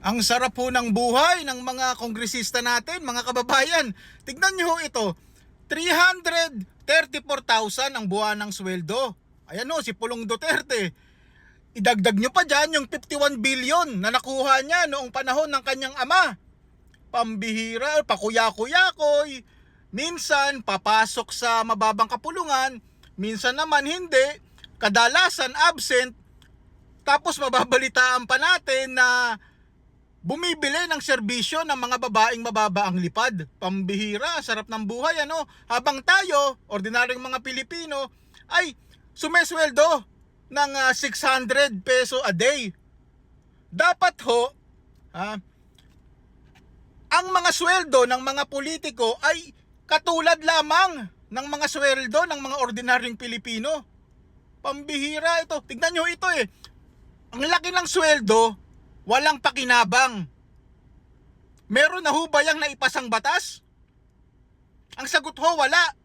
Ang sarap po ng buhay ng mga kongresista natin, mga kababayan. Tignan nyo ito, 334,000 ang buwan ng sweldo. Ayan o, si Pulong Duterte. Idagdag nyo pa dyan yung 51 billion na nakuha niya noong panahon ng kanyang ama. Pambihira, pakuya-kuyakoy. Minsan, papasok sa mababang kapulungan. Minsan naman hindi. Kadalasan absent. Tapos mababalitaan pa natin na bumibili ng serbisyo ng mga babaeng mababa ang lipad. Pambihira, sarap ng buhay ano. Habang tayo, ordinaryong mga Pilipino, ay sumesweldo ng ah, 600 peso a day. Dapat ho, ha, ang mga sweldo ng mga politiko ay katulad lamang ng mga sweldo ng mga ordinaryong Pilipino. Pambihira ito. Tignan nyo ito eh. Ang laki ng sweldo, walang pakinabang. Meron na ho ba yung naipasang batas? Ang sagot ho, wala.